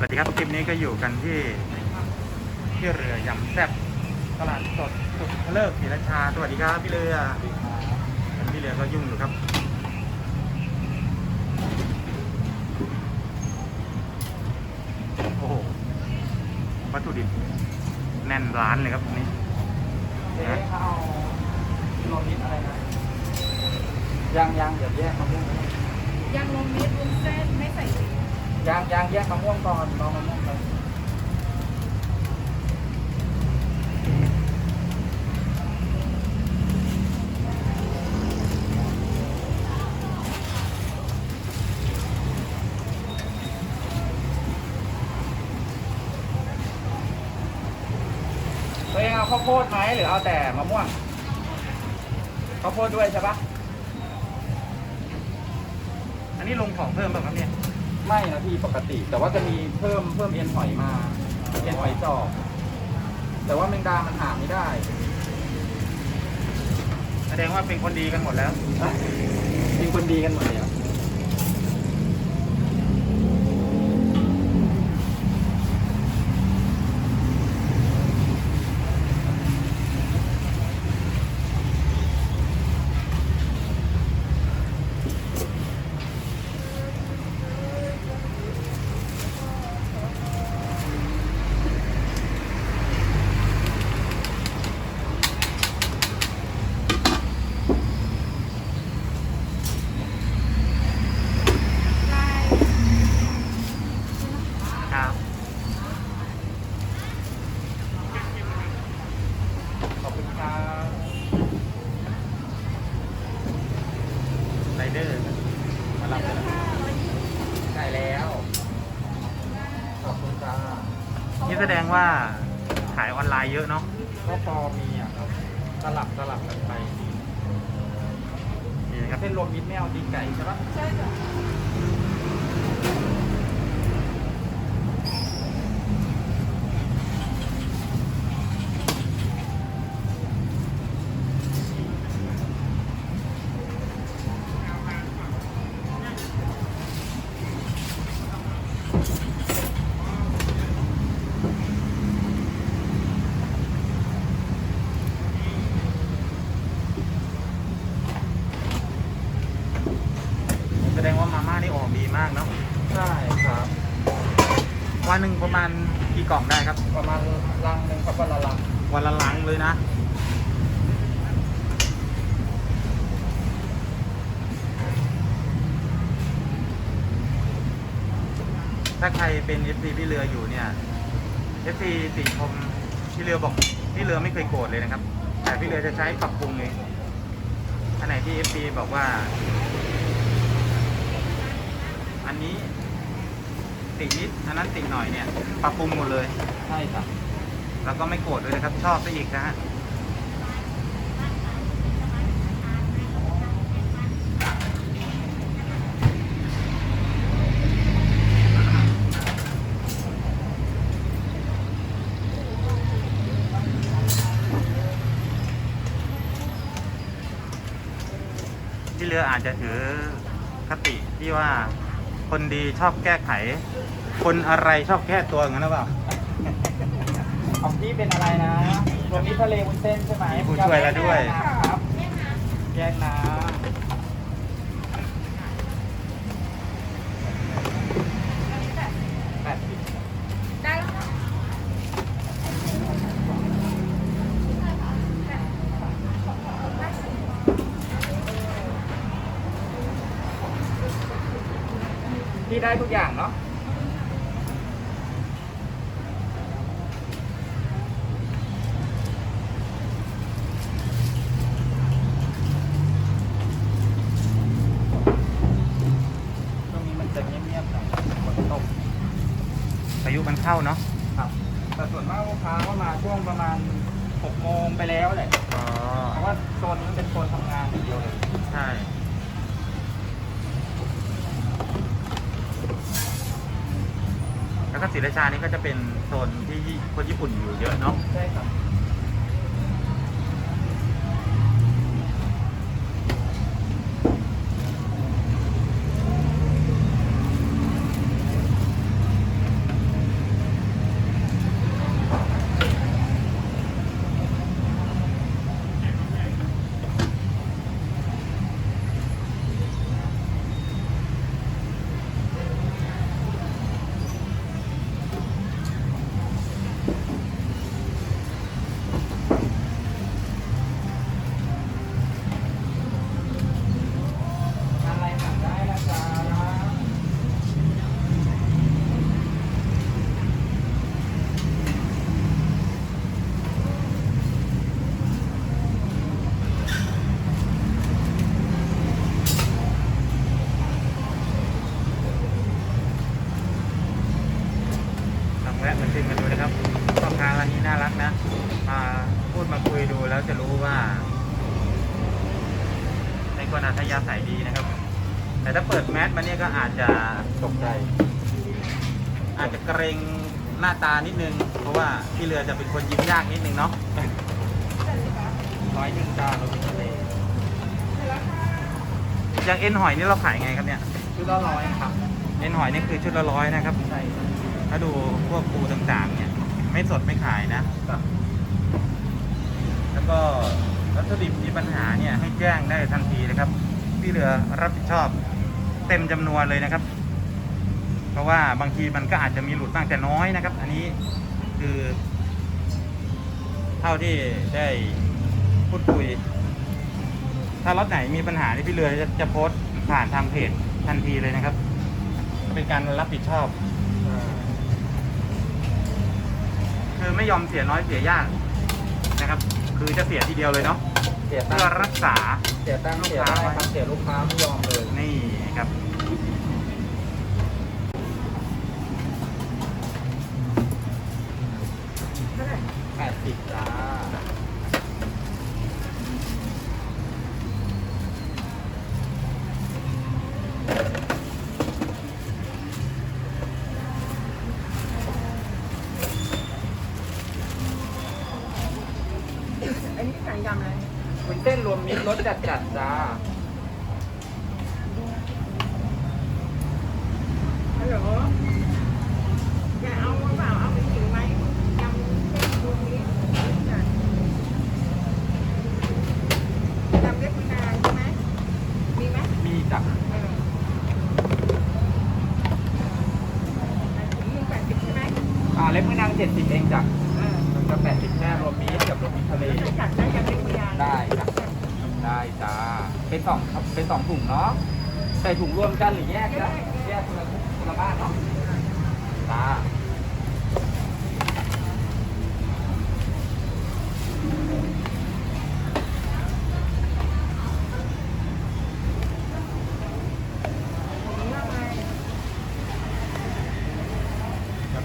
สวัสดีครับคลิปนี้ก็อยู่กันที่ที่เรือยำแซ่บตลาดสดสุดเลิกศรีราชาสวัสดีครับพี่เรือพี่เรือก็ยุ่งอยู่ครับโอ้โหวัตถุดิบแน่นร้านเลยครับตรงนี้เจ๊เขาเอารวมมิตรอะไรนะยังยังเดี๋ยวแยกมะม่วงยังลงเม็ดวุ้นเส้นไม่ใส่ ยังยังแยกมะม่วงก่อนรอมะม่วงไปตัวเองเอาข้าวโพดไหมหรือเอาแต่มะม่วงข้าวโพดด้วยใช่ปะอันนี้ลงของเพิ่มเปล่าครับเนี่ย ไม่นะพี่ปกติ แต่ว่าจะมีเพิ่มเพิ่มเอ็นหอยมาเอ็นหอยจอกแต่ว่าแมงดามันหาไม่ได้ แสดงว่าเป็นคนดีกันหมดแล้ว เป็นคนดีกันหมดเลยอะ ลาย ครับ ขอบคุณครับ ไรเดอร์มารับเลยนะ ใช่แล้ว ขอบคุณจ้า นี่ แสดงว่าขายออนไลน์เยอะเนาะก็พอมีอะครับสลับสลับกันไปนี่นะครับ เส้นรวมมิตรไม่เอาตีนไก่ใช่ปะใช่จ้ะ แสดงว่ามาม่านี่ออกดีมากเนาะ ใช่ครับ วันหนึ่งประมาณกี่กล่องได้ครับ ประมาณลังหนึ่งครับวันละลัง วันละลังเลยนะ ถ้าใครเป็น FC พี่เรืออยู่เนี่ย FC ติชมพี่เรือบอกพี่เรือไม่เคยโกรธเลยนะครับ แต่พี่เรือจะใช้ปรับปรุงเลยอันไหนที่ FC บอกว่า อันนี้ตินิดอันนั้นติหน่อยเนี่ย ปรับปรุงหมดเลย ใช่จ้ะแล้วก็ไม่โกรธด้วยนะครับ ชอบซะอีกนะฮะ ที่เรืออาจจะถือคติที่ว่าคนดีชอบแก้ไข คนอะไรชอบแก้ตัวงั้นหรือเปล่าของพี่เป็นอะไรนะรวมมิตรทะเลวุ้นเส้นใช่ไหมมีผู้ช่วยแล้วด้วยครับแยกน้ำแปดสิบ ได้แล้วค่ะ พี่ ได้ทุกอย่างเนาะตรงนี้มันจะเงียบๆหน่อยฝนตกพายุมันเข้าเนาะครับแต่ส่วนมากลูกค้าก็มาช่วงประมาณ6โมงไปแล้วแหละ อ๋อ เพราะว่าโซนนี้มันเป็นโซนทำงานอย่างเดียวเลย ใช่ แล้วก็ศรีราชานี่ก็จะเป็นโซนที่คนญี่ปุ่นอยู่เยอะเนาะ ใช่ครับ แวะมาชิมกันดูนะครับพ่อค้าร้านนี้น่ารักนะมาพูดมาคุยดูแล้วจะรู้ว่าเป็นคนอัธยาศัยดีนะครับ แต่ถ้าเปิดแมสมาเนี่ยก็อาจจะ ตกใจ อาจจะเกรงห น้าตานิดนึง เพราะว่าพี่เรือจะเป็นคนยิ้มยากนิดนึงเนาะน้อยหนึ่งจานเราเป็นทะเลอย่างเอ็นหอยนี่เราขายไงครับเนี่ย ชุดละร้อยครับ เอ็นหอยนี่คือชุดละร้อยนะครับ ใช่ถ้าดูพวกปูต่างๆ เนี่ย ไม่สดไม่ขายนะครับแล้วก็วัตถุดิบมีปัญหาเนี่ยให้แจ้งได้ทันทีนะครับ พี่เรือรับผิดชอบเต็มจำนวนเลยนะครับเพ ราะว่าบางทีมันก็อาจจะมีหลุดบ้างแต่น้อยนะครับ อันนี้คือ เท่าที่ได้พูดคุย ถ้ารถไหนมีปัญหาที่พี่เรือจะจะโพสต์ผ่านทางเพจทันทีเลยนะครับ เป็นการรับผิดชอบคือไม่ยอมเสียน้อยเสียยากนะครับ คือจะเสียทีเดียวเลยเนาะเสียตัเพื่องค์รักษาเสียตังค์เสียได้ครับเสียลูกค้าไม่ยอมเลยนี่ครับ ท่าไหร่แปดสิบจ้าอันนี้สั่งยำอะไรวุ้นเส้นรวมมิตรรสจัดจัดๆจ้า ฮัลโหลจะเอาหรือเปล่าเอาไปถึงไหมยำเส้นตรงนี้จ้ะยำเล็กมะนาวใช่ไหมมีไหม มีจ้ะ เออถุงหนึ่งแปดสิบใช่ไหม อ่าเล็บมือนางเจ็ดสิบเองจ้ะ เออ มันจะแปดสิบแค่รวมมิตรกับรวมมิตรทะเล จะจัดได้ยำเล็กมะนาว ได้จ้ะ ได้จ้า เป็นสองครับเป็นสองถุงเนาะ ใส่ ถุงรวมกันหรือแยกจ้ะแยกคนละคนละบ้านเนาะจ้า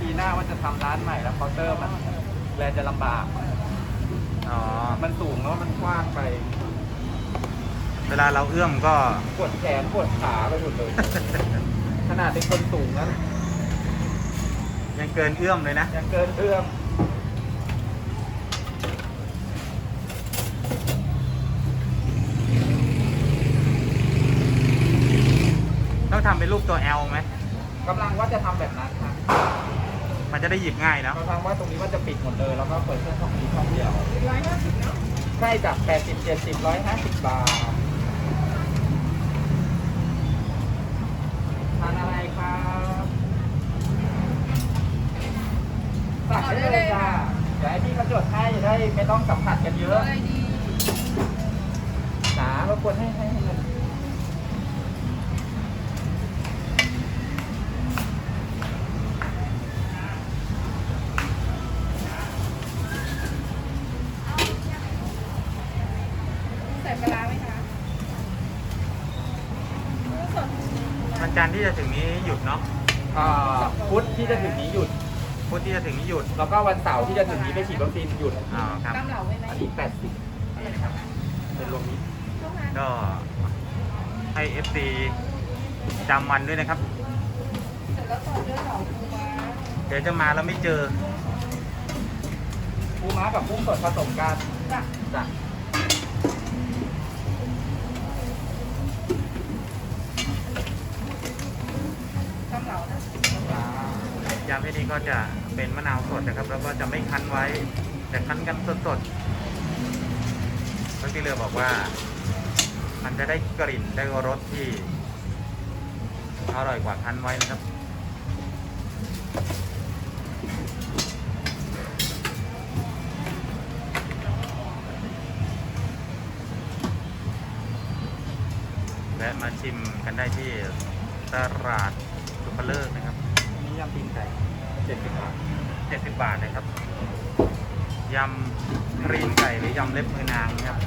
ปีหน้าว่าจะทำร้านใหม่แล้วเคาน์เตอร์มันแลจะลำบาก อ๋อ มันสูงแล้วมันกว้างไป เวลาเราเอื้อมก็ปวดแขนปวดขาไปหมดเลย ขนาดเป็นคนสูงนั้นยังเกินเอื้อมเลยนะ ยังเกินเอื้อมต้องทำเป็นรูปตัว L ไหมกำลังว่าจะทำแบบนั้นครับมันจะได้หยิบง่ายเนอะกำลังว่าตรงนี้ว่าจะปิดหมดเลยแล้วก็เปิดแค่ช่องนี้ช่องเดียวร้อยห้าสิบเนาะใช่จากแปดสิบเจ็ดสิบร้อยห้าสิบบาททานอะไรครับสั่งได้เลยจ้าเดี๋ยวให้พี่เขาจดให้จะ ได้ไม่ต้องสัมผัสกันเยอะอะไรดีหนารบกวนให้ให้ให้เงินใส่ปลาร้าไหมคะหมูสดวันจันทร์ที่จะถึงนี้หยุดเนาะอ่าพุธที่จะถึงนี้หยุด พุธที่จะถึงนี้หยุดแล้วก็วันเสาร์ที่จะถึงนี้ไปฉีดวัคซีนหยุดอ๋อครับตำเหลาไว้ไหมอันนี้แปดสิบเป็นรวมนี้ช่วงนั้นก็ให้ FC จำวันด้วยนะครับเสร็จแล้วต่อด้วยเหลาปูม้าเดี๋ยวจะมาแล้วไม่เจอปูม้ากับกุ้งสดผสมกันจ้ะจ้ะตำเหลานะจ้ายำที่นี่ก็จะ เป็นมะนาวสดนะครับ แล้วก็จะไม่คั้นไว้ แต่คั้นกันสดๆแล้วที่เรือบอกว่า มันจะได้กลิ่นได้รสที่อร่อยกว่าคั้นไว้นะครับและมาชิมกันได้ที่ตลาดสุภเลิกนะครับอันนี้ยำตีนไก่ เจ็ดสิบบาท70บาทนะครับยำรีนไก่หรือยำเล็บมือนางนะครับ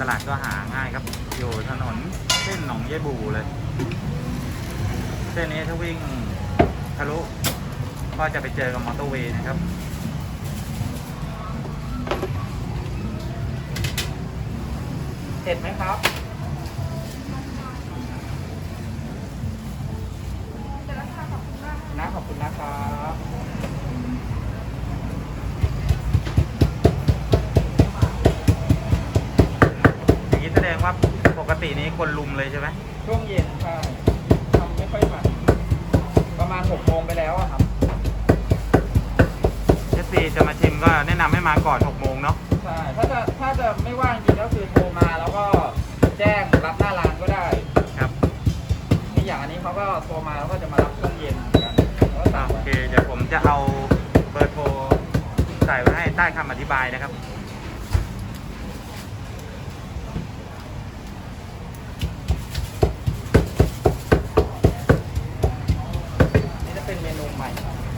ตลาดก็หาง่ายครับ อยู่ถนนเส้นหนองเยบูเลย เส้นนี้ถ้าวิ่งทะลุก็จะไปเจอกับมอเตอร์เวย์นะครับ เสร็จไหมครับ นะขอบคุณนะครับ อย่างนี้แสดงว่าปก ตินี้คนลุมเลยใช่ไหมช่วงเย็นใช่ทำไม่ค่อยทันประมาณหกโมงไปแล้วอะครับเอฟซีจะมาชิมก็แนะนำให้มาก่อน6โมงเนาะใช่ถ้าจะถ้าจะไม่ว่างจริงก็คือโทรมาแล้วก็แจ้งรับหน้าร้านก็ได้ครับนี่อย่างอันนี้เขาก็โทรมาแล้วก็จะมารับช่วงเย็นเหมือนกันแล้วก็สั่งโอเค เดี๋ยวผมจะเอาเบอร์โทรใส่ไว้ให้ใต้คำอธิบายนะครับ นี่จะเป็นเมนูใหม่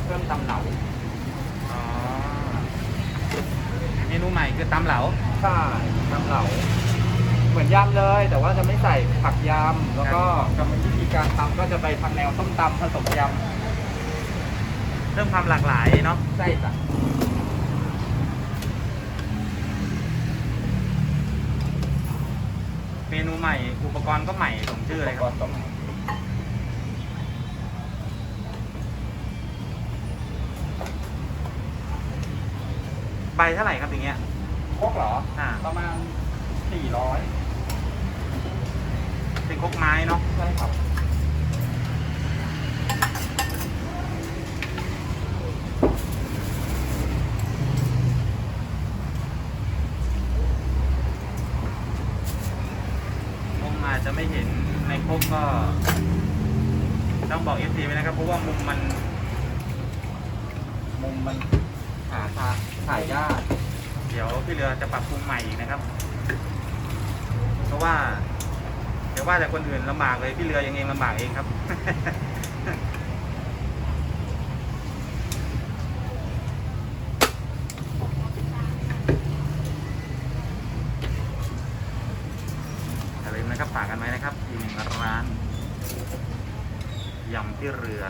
เพิ่มตำเหลา อ๋อ เมนูใหม่คือตำเหลา ใช่ตำเหลา เหมือนยำเลย แต่ว่าจะไม่ใส่ผักยำ แล้วก็กรรมวิธีการทำก็จะไปทางแนวส้มตำผสมย เพิ่มความหลากหลายเนาะำใช่จ้ะเมนูใหม่ อุปกรณ์ก็ใหม่สมชื่อเลยครับก็มาใบเท่าไหร่ครับอย่างเงี้ย พวกเหรอ อ่า ประมาณ 400 เป็นครกไม้เนาะ ใช่ครับ มุมอาจจะไม่เห็นในคร ก็ต้องบอกเอฟซีไว้นะครับ เพราะว่ามุมมัน มุมมันหาทาถ่ายยากเดี๋ยวพี่เรือจะปรับปรุงใหม่อีกนะครับ เพราะว่าเดี๋ยวว่าแต่คนอื่นลำบากเลยพี่เรือยังเองลำบากเองครับ อย่าลืมนะครับฝากกันไว้นะครับอีกหนึ่งร้านยำ ที่เรือ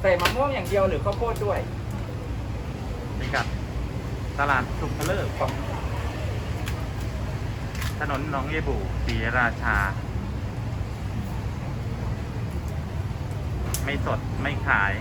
ใส่มะม่วงอย่างเดียวหรือข้าวโพดด้วยพิกัดตลาดสุขเลิกถนนหนองเยบูศรีราชา ไม่สดไม่ขาย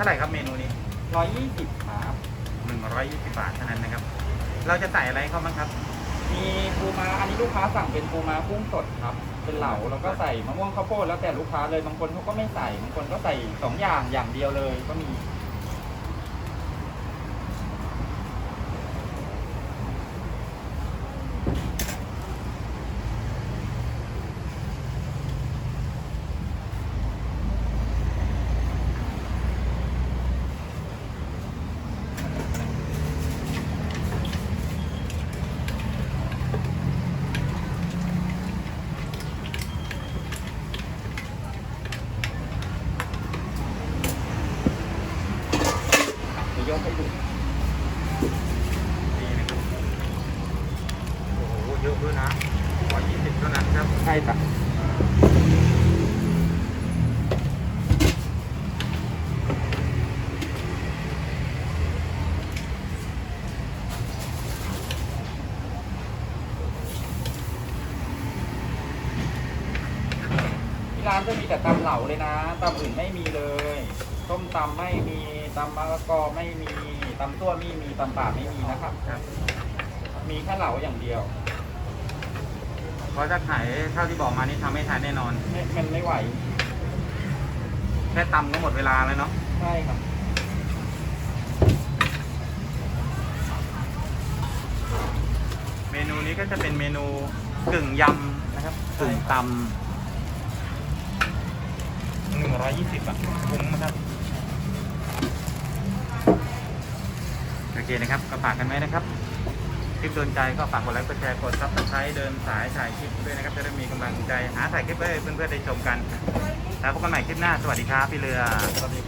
ท่าไหร่ครับเมนูนี้120ครับ120บาทเท่านั้นนะครับ เราจะใส่อะไรเข้าบ้างครับ มีปูม้าอันนี้ลูกค้าสั่งเป็นปูม้ากุ้งสดครับ เป็นเหลาแล้วก็ใส่มะม่วงข้าวโพดแล้วแต่ลูกค้าเลยบางคนเขาก็ไม่ใส่บางคนก็ใส่สองอย่างอย่างเดียวเลยก็มี เดี๋ยวยกให้ดู นี่นะครับ โอ้โห เยอะด้วยนะ 120เท่านั้นครับ ใช่จ้ะที่ร้านจะมีแต่ตำเหลาเลยนะตำอื่นไม่มีเลยส้มตำไม่มีตำมะละกอไม่มีตำตัวไม่มีตำป่าไม่มีนะครับครับมีแค่เหลาอย่างเดียวเพราะถ้าขายเท่าที่บอกมานี่ทำไม่ทันแน่นอน ไม่มันไม่ไหว แค่ตำก็หมดเวลาแล้วเนาะใช่ครับเมนูนี้ก็จะเป็นเมนูกึ่งยำนะครับกึ่งตำหนึ่ง ร้อยยี่สิบอะคุ้มนะครับ โอเคนะครับ ก็ฝากกันไว้นะครับ คลิปโดนใจก็ฝากกดไลค์กดแชร์กดซับสไครต์เดินสายถ่ายคลิปด้วยนะครับ จะได้มีกำลังใจหาถ่ายคลิปให้เพื่อนๆได้ชมกัน แล้วพบกันใหม่คลิปหน้า สวัสดีครับ พี่เรือสวัสดีครับ